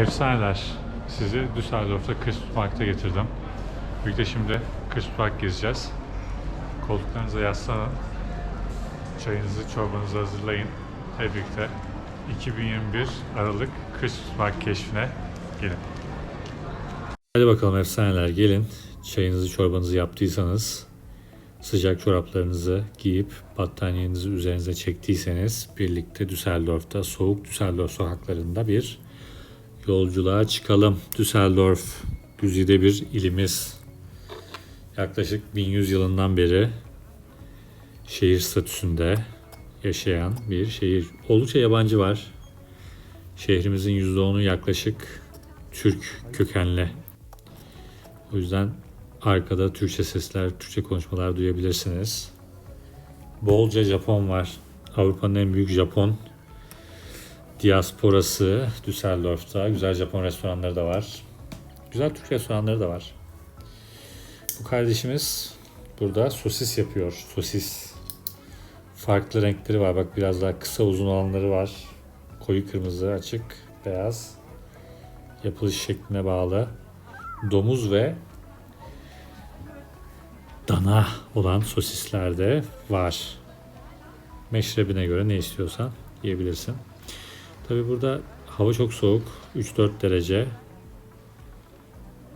Efsaneler. Sizi Düsseldorf'ta Christmarkt'a getirdim. Birlikte şimdi Christmarkt gezeceğiz. Koltuklarınıza yaslanın. Çayınızı, çorbanızı hazırlayın. Hep birlikte 2021 Aralık Christmarkt keşfine gelin. Hadi bakalım efsaneler gelin. Çayınızı, çorbanızı yaptıysanız, sıcak çoraplarınızı giyip battaniyenizi üzerinize çektiyseniz birlikte Düsseldorf'ta soğuk Düsseldorf sokaklarında bir yolculuğa çıkalım. Düsseldorf güzide bir ilimiz. Yaklaşık 1100 yılından beri şehir statüsünde yaşayan bir şehir. Oldukça yabancı var. Şehrimizin %10'u yaklaşık Türk kökenli. O yüzden arkada Türkçe sesler, Türkçe konuşmalar duyabilirsiniz. Bolca Japon var. Avrupa'nın en büyük Japon diasporası Düsseldorf'ta. Güzel Japon restoranları da var. Güzel Türk restoranları da var. Bu kardeşimiz burada sosis yapıyor. Sosis. Farklı renkleri var. Bak biraz daha kısa uzun olanları var. Koyu kırmızı, açık, beyaz. Yapılış şekline bağlı. Domuz ve dana olan sosisler de var. Meşrebine göre ne istiyorsan yiyebilirsin. Tabi burada hava çok soğuk. 3-4 derece.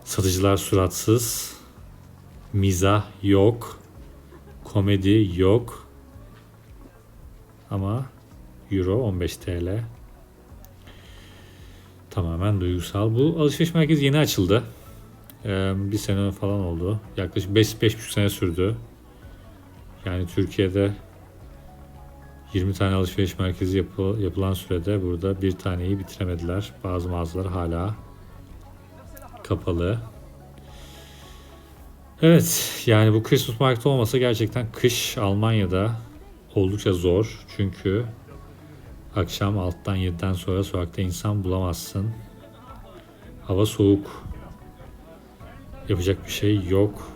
Satıcılar suratsız. Mizah yok. Komedi yok. Ama Euro 15 TL. Tamamen duygusal. Bu alışveriş merkezi yeni açıldı. Ee, bir sene falan oldu. Yaklaşık 5-5,5 sene sürdü. Yani Türkiye'de 20 tane alışveriş merkezi yapı, yapılan sürede burada bir taneyi bitiremediler. Bazı mağazalar hala kapalı. Evet yani bu Christmas Market olmasa gerçekten kış Almanya'da oldukça zor. Çünkü akşam 6'dan 7'den sonra sokakta insan bulamazsın. Hava soğuk. Yapacak bir şey yok.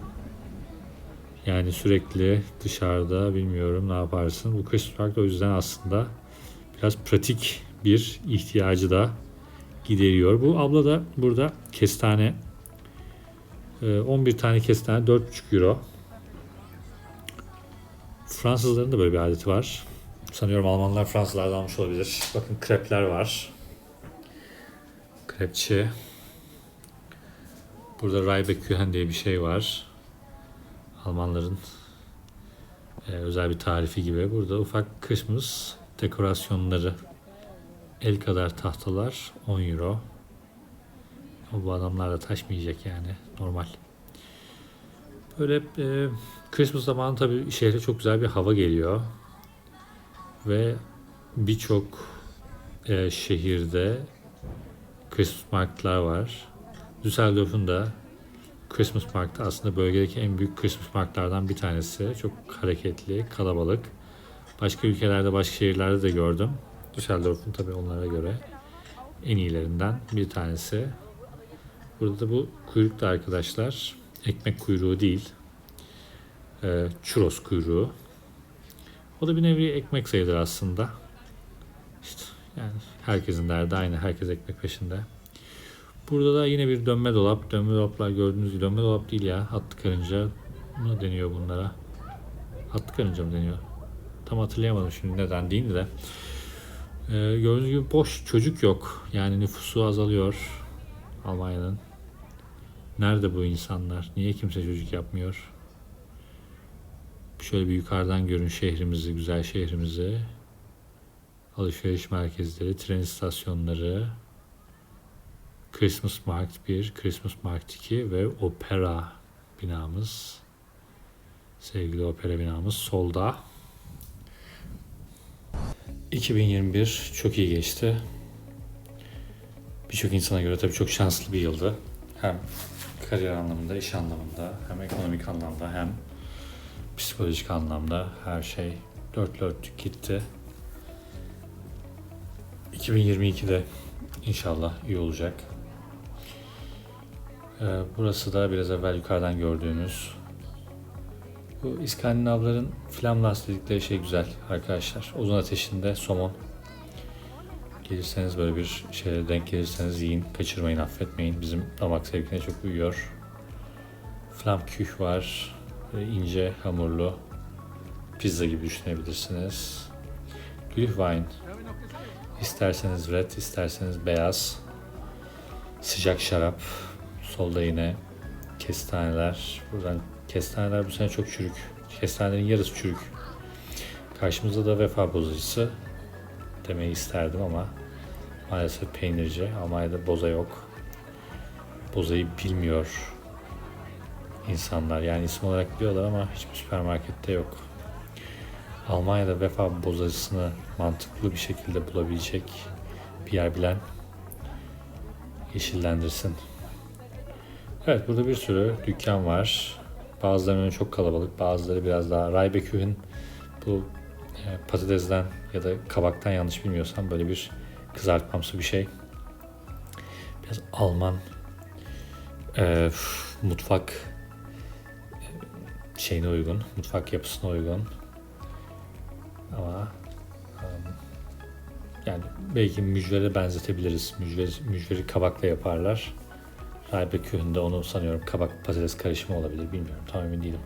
Yani sürekli dışarıda bilmiyorum ne yaparsın. Bu Christmas Market o yüzden aslında biraz pratik bir ihtiyacı da gideriyor. Bu abla da burada kestane e, 11 tane kestane 4,5 euro. Fransızların da böyle bir adeti var. Sanıyorum Almanlar Fransızlardan almış olabilir. Bakın krepler var. Krepçi. Burada Reibekuchen diye bir şey var. Almanların e, özel bir tarifi gibi. Burada ufak Christmas dekorasyonları. El kadar tahtalar 10 euro. Ama bu adamlar da taşmayacak yani normal. Böyle e, Christmas zamanı tabii şehre çok güzel bir hava geliyor. Ve birçok e, şehirde Christmas marketlar var. Düsseldorf'un da Christmas Market aslında bölgedeki en büyük Christmas marketlardan bir tanesi. Çok hareketli, kalabalık. Başka ülkelerde, başka şehirlerde de gördüm. Düsseldorf'un tabii onlara göre en iyilerinden bir tanesi. Burada da bu kuyruk da arkadaşlar ekmek kuyruğu değil. E, churros kuyruğu. O da bir nevi ekmek sayılır aslında. İşte yani herkesin derdi aynı. Herkes ekmek peşinde. Burada da yine bir dönme dolap. Dönme dolaplar gördüğünüz gibi dönme dolap değil ya. Atlı karınca mı deniyor bunlara? Atlı karınca mı deniyor? Tam hatırlayamadım şimdi neden değil de. Ee, gördüğünüz gibi boş çocuk yok. Yani nüfusu azalıyor Almanya'nın. Nerede bu insanlar? Niye kimse çocuk yapmıyor? Şöyle bir yukarıdan görün şehrimizi, güzel şehrimizi. Alışveriş merkezleri, tren istasyonları, Christmas Market 1, Christmas Market 2 ve opera binamız. Sevgili opera binamız solda. 2021 çok iyi geçti. Birçok insana göre tabii çok şanslı bir yıldı. Hem kariyer anlamında, iş anlamında, hem ekonomik anlamda, hem psikolojik anlamda her şey dört dörtlük gitti. 2022'de inşallah iyi olacak. Ee, Burası da biraz evvel yukarıdan gördüğünüz bu İskandinavların flamlas dedikleri şey güzel arkadaşlar. Ozon ateşinde somon. Gelirseniz böyle bir şeye denk gelirseniz yiyin, kaçırmayın, affetmeyin. Bizim damak zevkine çok uyuyor. Flammkuch var. Böyle ince hamurlu pizza gibi düşünebilirsiniz. Glühwein. İsterseniz red, isterseniz beyaz. Sıcak şarap. Solda yine kestaneler. Buradan kestaneler bu sene çok çürük. Kestanelerin yarısı çürük. Karşımızda da vefa bozacısı demeyi isterdim ama maalesef peynirci. Almanya'da boza yok. Bozayı bilmiyor insanlar. Yani isim olarak biliyorlar ama hiçbir süpermarkette yok. Almanya'da vefa bozacısını mantıklı bir şekilde bulabilecek bir yer bilen yeşillendirsin. Evet burada bir sürü dükkan var. Bazılarının çok kalabalık, bazıları biraz daha Raybeküh'ün bu e, patatesden ya da kabaktan yanlış bilmiyorsam böyle bir kızartmamsı bir şey. Biraz Alman e, mutfak e, şeyine uygun, mutfak yapısına uygun. Ama yani belki mücvere benzetebiliriz. Mücveri, mücveri kabakla yaparlar. Raybeküh'ünde onu sanıyorum kabak patates karışımı olabilir bilmiyorum tam emin değilim.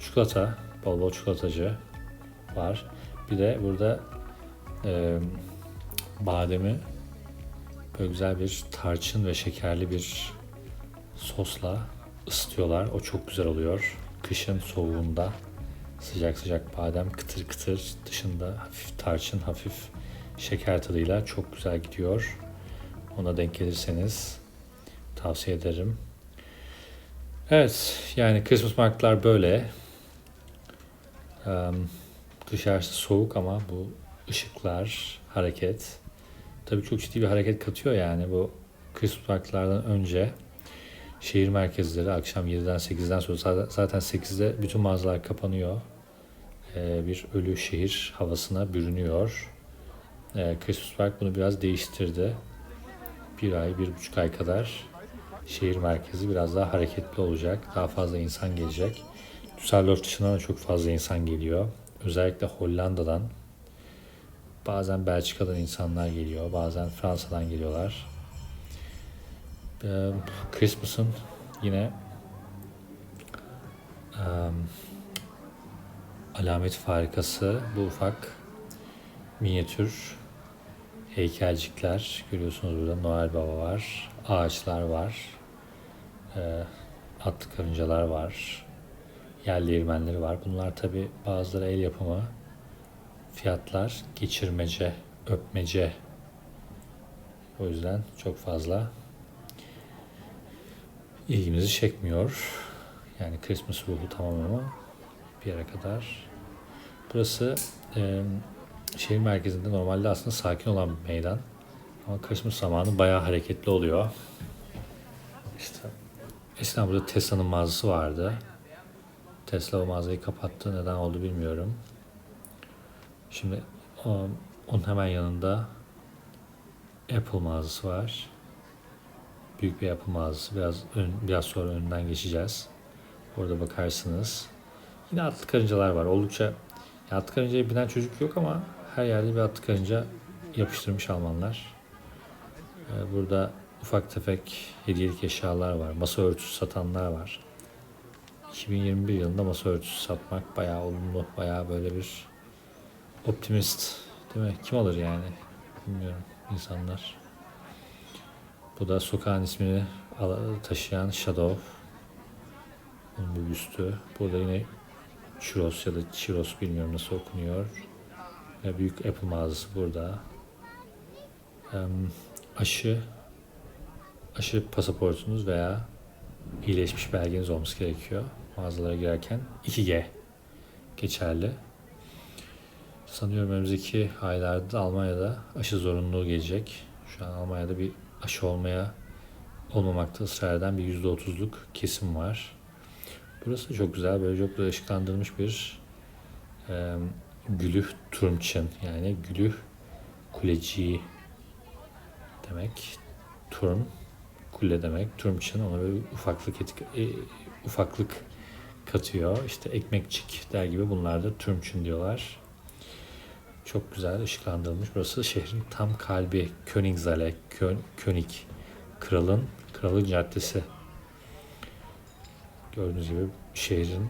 Çikolata, bol bol çikolatacı var. Bir de burada e, bademi böyle güzel bir tarçın ve şekerli bir sosla ısıtıyorlar. O çok güzel oluyor. Kışın soğuğunda sıcak sıcak badem kıtır kıtır dışında hafif tarçın hafif şeker tadıyla çok güzel gidiyor. Ona denk gelirseniz tavsiye ederim. Evet yani Christmas marketlar böyle. Um, dışarısı soğuk ama bu ışıklar, hareket tabii çok ciddi bir hareket katıyor yani bu Christmas marketlardan önce şehir merkezleri akşam 7'den 8'den sonra zaten 8'de bütün mağazalar kapanıyor. Ee, bir ölü şehir havasına bürünüyor. Ee, Christmas Park bunu biraz değiştirdi. Bir ay, bir buçuk ay kadar şehir merkezi biraz daha hareketli olacak. Daha fazla insan gelecek. Düsseldorf dışından da çok fazla insan geliyor. Özellikle Hollanda'dan, bazen Belçika'dan insanlar geliyor, bazen Fransa'dan geliyorlar. Ee, Christmas'ın yine um, alamet farikası bu ufak minyatür heykelcikler görüyorsunuz burada Noel Baba var, ağaçlar var, e, atlı karıncalar var, yer değirmenleri var. Bunlar tabi bazıları el yapımı fiyatlar geçirmece, öpmece. O yüzden çok fazla ilgimizi çekmiyor. Yani Christmas ruhu tamam ama bir yere kadar. Burası e, şehir merkezinde normalde aslında sakin olan bir meydan. Ama Christmas zamanı bayağı hareketli oluyor. İşte eskiden burada Tesla'nın mağazası vardı. Tesla o mağazayı kapattı. Neden oldu bilmiyorum. Şimdi onun hemen yanında Apple mağazası var. Büyük bir Apple mağazası. Biraz ön, biraz sonra önünden geçeceğiz. Orada bakarsınız. Yine atlı karıncalar var. Oldukça ya atlı karıncaya binen çocuk yok ama her yerde bir atlı karınca yapıştırmış Almanlar. Ee, burada ufak tefek hediyelik eşyalar var. Masa örtüsü satanlar var. 2021 yılında masa örtüsü satmak bayağı olumlu, bayağı böyle bir optimist değil mi? Kim alır yani? Bilmiyorum insanlar. Bu da sokağın ismini taşıyan Shadow. Onun bir büstü. Burada yine Churros ya da Churros bilmiyorum nasıl okunuyor. Ve büyük Apple mağazası burada. Aşı aşı pasaportunuz veya iyileşmiş belgeniz olması gerekiyor mağazalara girerken 2G geçerli. Sanıyorum önümüzdeki aylarda Almanya'da aşı zorunluluğu gelecek. Şu an Almanya'da bir aşı olmaya olmamakta ısrar eden bir %30'luk kesim var. Burası çok güzel. Böyle çok ışıklandırılmış bir e, Gülüh Turmçın yani Gülüh Kuleci demek. Turm kule demek. Turmçın ona böyle ufaklık etik, e, ufaklık katıyor. İşte ekmekçik der gibi bunlar da Turmçın diyorlar. Çok güzel ışıklandırılmış. Burası şehrin tam kalbi. Königsallee, Kön, König. Kralın, Kralın Caddesi. Gördüğünüz gibi şehrin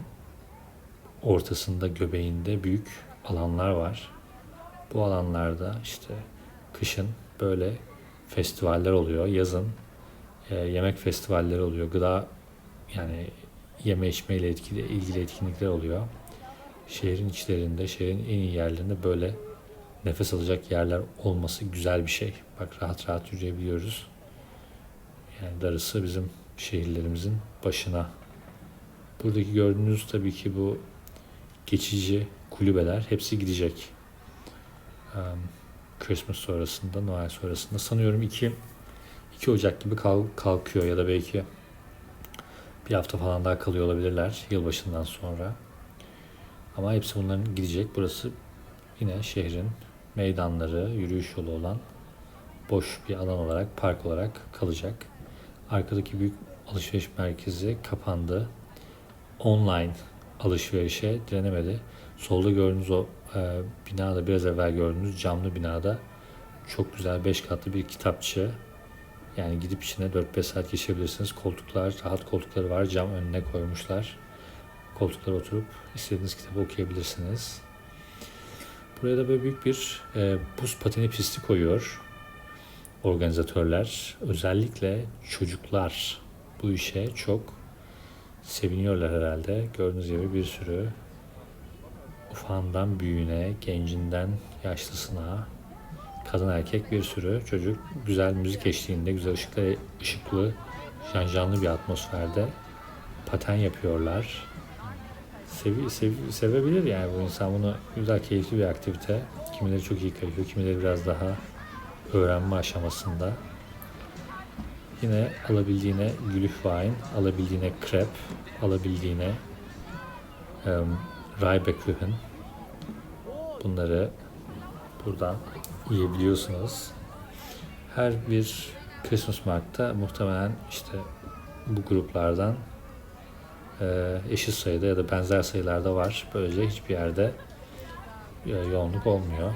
ortasında, göbeğinde büyük alanlar var. Bu alanlarda işte kışın böyle festivaller oluyor. Yazın e, yemek festivalleri oluyor. Gıda yani yeme içme ile etkili, ilgili etkinlikler oluyor. Şehrin içlerinde, şehrin en iyi yerlerinde böyle nefes alacak yerler olması güzel bir şey. Bak rahat rahat yürüyebiliyoruz. Yani darısı bizim şehirlerimizin başına. Buradaki gördüğünüz tabii ki bu geçici kulübeler hepsi gidecek. Christmas sonrasında, Noel sonrasında sanıyorum 2 2 Ocak gibi kalk, kalkıyor ya da belki bir hafta falan daha kalıyor olabilirler yılbaşından sonra. Ama hepsi bunların gidecek. Burası yine şehrin meydanları, yürüyüş yolu olan boş bir alan olarak, park olarak kalacak. Arkadaki büyük alışveriş merkezi kapandı. Online alışverişe direnemedi. Solda gördüğünüz o e, binada biraz evvel gördüğünüz camlı binada çok güzel 5 katlı bir kitapçı. Yani gidip içine 4-5 saat geçebilirsiniz. Koltuklar, rahat koltukları var. Cam önüne koymuşlar. Koltuklara oturup istediğiniz kitabı okuyabilirsiniz. Buraya da böyle büyük bir e, buz pateni pisti koyuyor organizatörler. Özellikle çocuklar bu işe çok seviniyorlar herhalde. Gördüğünüz gibi bir sürü ufağından büyüğüne, gencinden yaşlısına, kadın erkek bir sürü çocuk güzel müzik eşliğinde, güzel ışıklı, ışıklı, janjanlı bir atmosferde paten yapıyorlar. Sevi, sev- sevebilir yani bu insan bunu güzel, keyifli bir aktivite. Kimileri çok iyi kayıyor, kimileri biraz daha öğrenme aşamasında. Yine alabildiğine Glühwein, alabildiğine krep, alabildiğine um, Reibekuchen. Bunları buradan yiyebiliyorsunuz. Her bir Christmas markta muhtemelen işte bu gruplardan e, eşit sayıda ya da benzer sayılarda var. Böylece hiçbir yerde e, yoğunluk olmuyor.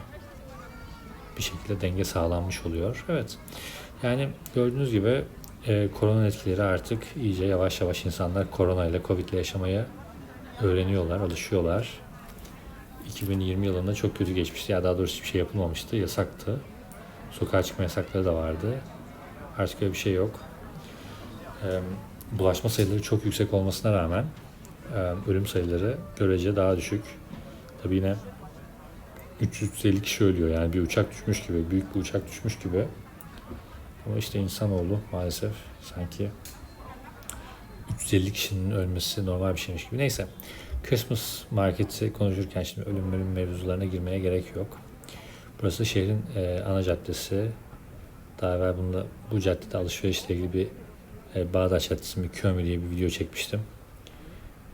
Bir şekilde denge sağlanmış oluyor. Evet. Yani gördüğünüz gibi e, korona etkileri artık iyice yavaş yavaş insanlar korona ile Covid ile yaşamaya öğreniyorlar, alışıyorlar. 2020 yılında çok kötü geçmişti. Ya daha doğrusu hiçbir şey yapılmamıştı. Yasaktı. Sokağa çıkma yasakları da vardı. Artık öyle bir şey yok. Ee, bulaşma sayıları çok yüksek olmasına rağmen e, ölüm sayıları görece daha düşük. Tabii yine 350 kişi ölüyor. Yani bir uçak düşmüş gibi, büyük bir uçak düşmüş gibi. Ama işte insanoğlu maalesef sanki 350 kişinin ölmesi normal bir şeymiş gibi. Neyse. Christmas marketi konuşurken şimdi ölüm ölüm mevzularına girmeye gerek yok. Burası şehrin e, ana caddesi. Daha evvel bunda, bu caddede alışverişle ilgili bir e, Bağdat Caddesi mi Köy mü diye bir video çekmiştim.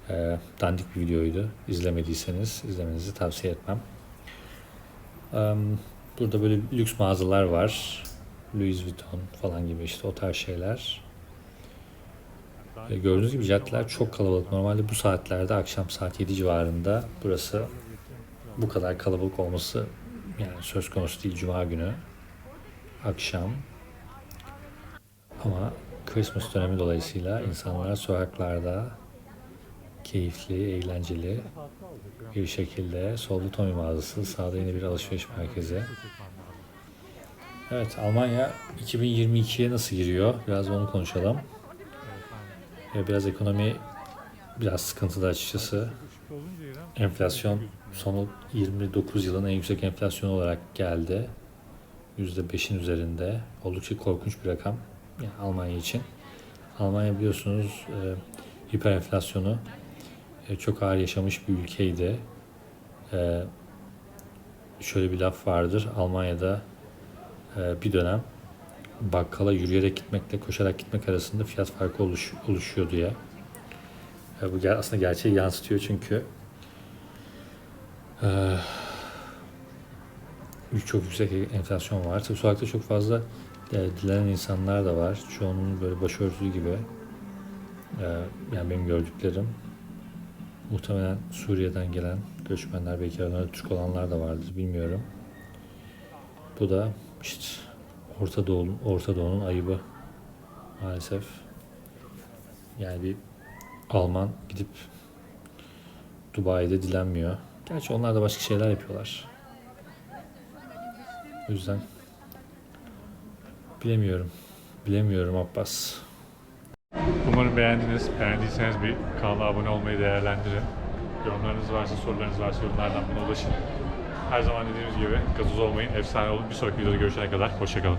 E, dandik bir videoydu. İzlemediyseniz izlemenizi tavsiye etmem. E, burada böyle lüks mağazalar var. Louis Vuitton falan gibi işte o tarz şeyler. E, Gördüğünüz gibi caddeler çok kalabalık. Normalde bu saatlerde akşam saat 7 civarında burası bu kadar kalabalık olması yani söz konusu değil Cuma günü akşam. Ama Christmas dönemi dolayısıyla insanlar sokaklarda keyifli, eğlenceli bir şekilde solda Tommy mağazası, sağda yine bir alışveriş merkezi. Evet, Almanya 2022'ye nasıl giriyor? Biraz onu konuşalım. Ee, Biraz ekonomi biraz sıkıntıda açıkçası. Enflasyon sonu 29 yılın en yüksek enflasyonu olarak geldi. %5'in üzerinde. Oldukça korkunç bir rakam yani Almanya için. Almanya biliyorsunuz e, hiper enflasyonu e, çok ağır yaşamış bir ülkeydi. E, şöyle bir laf vardır. Almanya'da bir dönem bakkala yürüyerek gitmekle koşarak gitmek arasında fiyat farkı oluş, oluşuyor diye. E, bu aslında gerçeği yansıtıyor çünkü e, çok yüksek enflasyon var. Tabii sokakta çok fazla e, dilenen insanlar da var. Çoğunun böyle başörtülü gibi. Yani benim gördüklerim muhtemelen Suriye'den gelen göçmenler belki aralarında Türk olanlar da vardır bilmiyorum. Bu da işte Orta Doğu'nun Orta Doğu'nun ayıbı maalesef. Yani bir Alman gidip Dubai'de dilenmiyor. Gerçi onlar da başka şeyler yapıyorlar. O yüzden bilemiyorum. Bilemiyorum Abbas. Umarım beğendiniz. Beğendiyseniz bir kanala abone olmayı değerlendirin. Yorumlarınız varsa, sorularınız varsa yorumlardan buna ulaşın. Her zaman dediğimiz gibi gazoz olmayın, efsane olun. Bir sonraki videoda görüşene kadar hoşçakalın.